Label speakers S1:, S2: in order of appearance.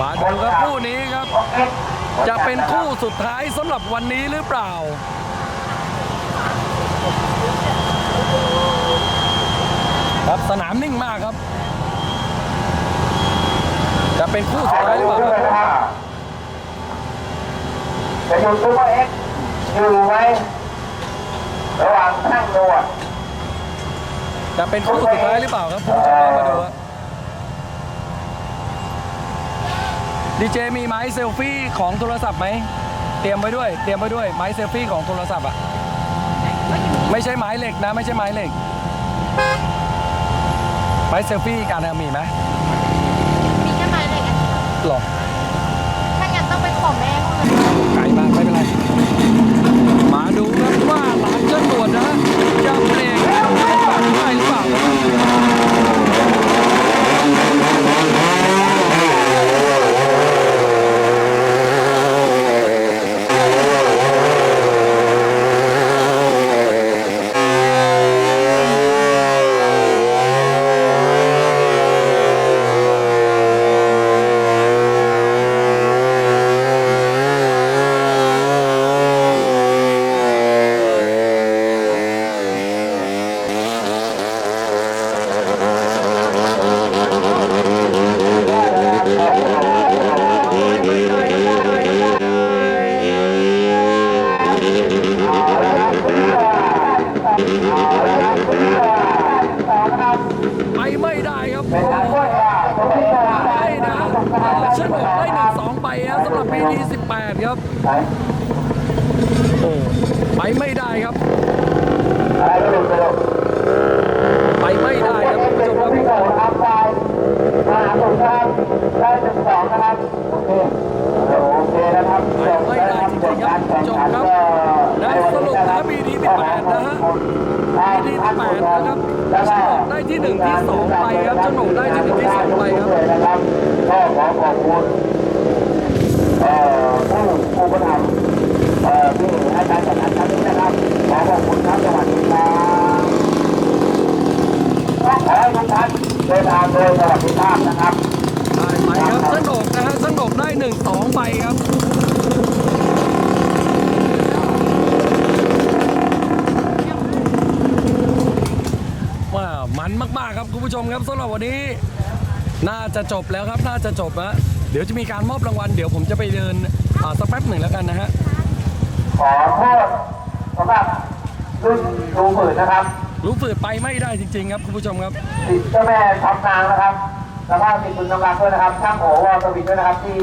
S1: มาดูครับคู่นี้ครับ จะเป็นคู่สุดท้ายสำหรับวันนี้หรือเปล่า ครับสนามนิ่งมากครับ จะเป็นคู่สุดท้ายหรือเปล่าครับ
S2: จะอยู่ซูเปอร์เอ็กซ์อยู่ไหมระหว่างนั่งดูอะ
S1: จะเป็นคู่สุดท้ายหรือเปล่าครับคุณผู้ชมมาดูครั ดีเจมีไม้เซลฟี่ของโทรศัพท์ไหมเตรียมไว้ด้วย เตรียมไว้ด้วยไม้เซลฟี่ของโทรศัพท์อะไม่ใช่ไม้เหล็กนะ ไม่ใช่ไม้เหล็ก ไม้เซลฟี่กันนะมีไหม
S3: มีแค่ไม้เหล็กอันเดียว
S1: หรอ
S3: ได้
S1: ครับเป็
S2: นการช่อะตรงนี้นะ
S1: ได้นะเชนบอกได้หนึ่งสองไปครับสำหรับปีนี้18ครับโอ้ไปไม่ได้ครับ
S2: ไรก็หลุดไปหรอก
S1: ไม่ได้ครับคุณผู้ชมครับ
S2: ที่เกิดอัพไซด์มหาสงครามได้หนึ่งสองนะครับโอเคโอเคนะครับ
S1: ไปไม่ได้จริงๆครับจบครับ 8นะฮะได้ที่8นะครับเจ้าหนงได้ที่1ที่2ไปครับเจ้าหนงได้ที่1ที่2ไปครับ
S2: ก็ขอขอบคุณผู้ผู้ประทับที่ให้การสนับสนุนนะครับขอขอบคุณครับสวัสดีครับขอให้ทุกท่านเดินทางโดยสวัสดิภาพนะครับ
S1: มันมากๆครับคุณผู้ชมครับสำหรับวันนี้ น่าจะจบแล้วครับน่าจะจบแล้วเดี๋ยวจะมีการมอบรางวัลเดี๋ยวผมจะไปเดินอ่าสักแป๊บหนึ่งแล้วกันนะฮะ
S2: ขอโทษสำหรับรุ่นดูหมื่นนะครับ
S1: รู้ฝืดไปไม่ได้จริง ๆ ครับคุณผู้ชมครับ
S2: สิทธิ์เจ้าแม่ทำนางนะครับแล้วก็สิทธิ์คุณกำลังด้วยนะครับช่างโอวอสวิทด้วยนะครับที่